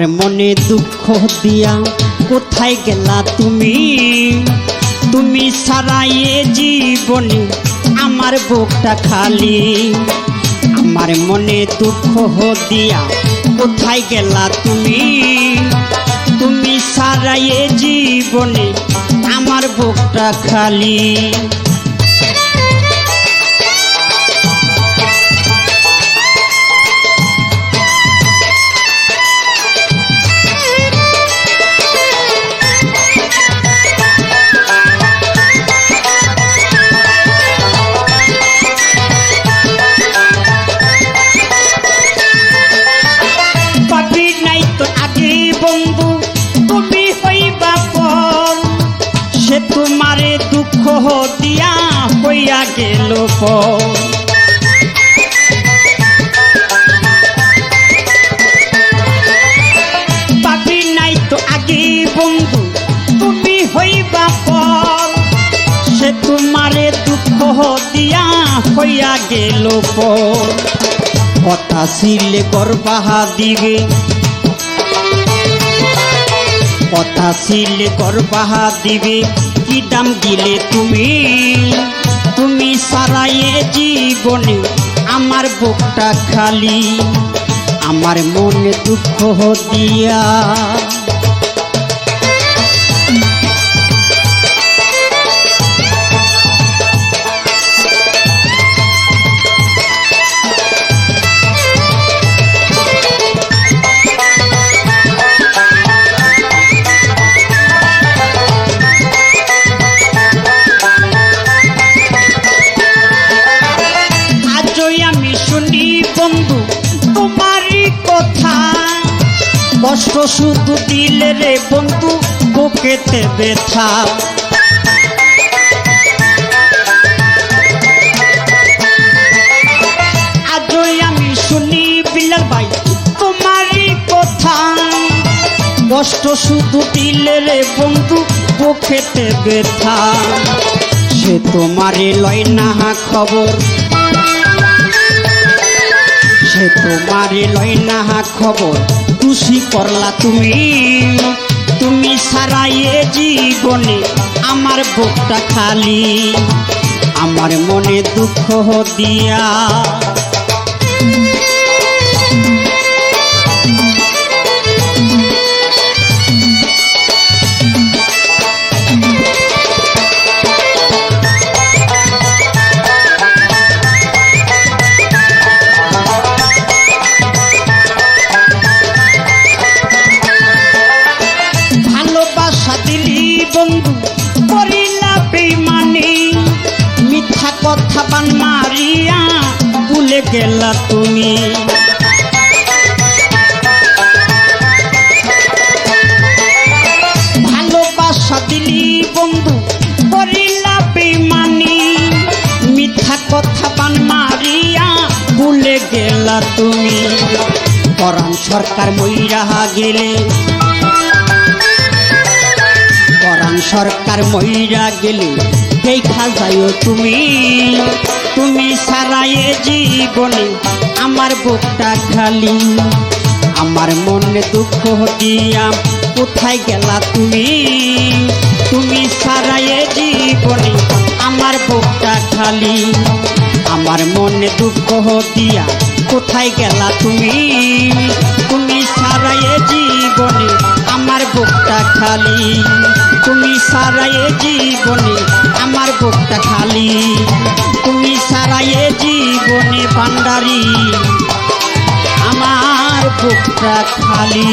আমার মনে দুঃখ দিয়া কোথায় গেলা তুমি? তুমি সারাইয়ে জীবনে আমার বুকটা খালি। আমার মনে দুঃখ দিয়া কোথায় গেলা তুমি? তুমি সারাইয়ে জীবনে আমার বুকটা খালি। তুমি হইবা পর সে তোমারে দুঃখ দিয়া হইয়া গেল পর। পাবি নাই তো আগে বন্ধু, তুমি হইবা পর সে তোমারে দুঃখ দিয়া হইয়া গেল পর। কথা ছিলে গর্বাহা দিবে কথা ছিলে বাহা দিবে কি দাম দিলে তুমি? তুমি সারাইয়ে জীবনে আমার বুকটা খালি। আমার মনে দুঃখ দিয়া কষ্ট শুধু দিলে রে বন্ধু, বুকেতে ব্যথা। আজই আমি শুনি বিলাল ভাই, তোমারই কথা। কষ্ট শুধু দিলে রে বন্ধু, বুকেতে ব্যথা। সে তোমারে লয় না খবর। সে তোমারে লয় না খবর। খুশি করলা তুমি তুমি সারাইয়ে জীবনে আমার বুকটা খালি। আমার মনে দুঃখ দিয়া মিথ্যা কথা বান মারিয়া, ভুলে গেলা তুমি। ভালোবাসা দিলি বন্ধু, করিলা বেমানি। মিথ্যা কথা মারিয়া, ভুলে গেলা তুমি। পরাণ সরকার মইরা গেলে পরাণ সরকার মইরা গেলে, দেখা যাইও তুমি। তুমি সারাইয়ে জীবনে আমার বুকটা খালি। আমার মনে দুঃখ দিয়া কোথায় গেলা তুমি? তুমি সারাইয়ে জীবনে আমার বুকটা খালি। আমার মনে দুঃখ দিয়া কোথায় গেলা তুমি? তুমি আমার বুকটা খালি। তুমি সারাই জীবনে আমার বুকটা খালি। তুমি সারাইয়ে জীবনে ভান্ডারি আমার বুকটা খালি।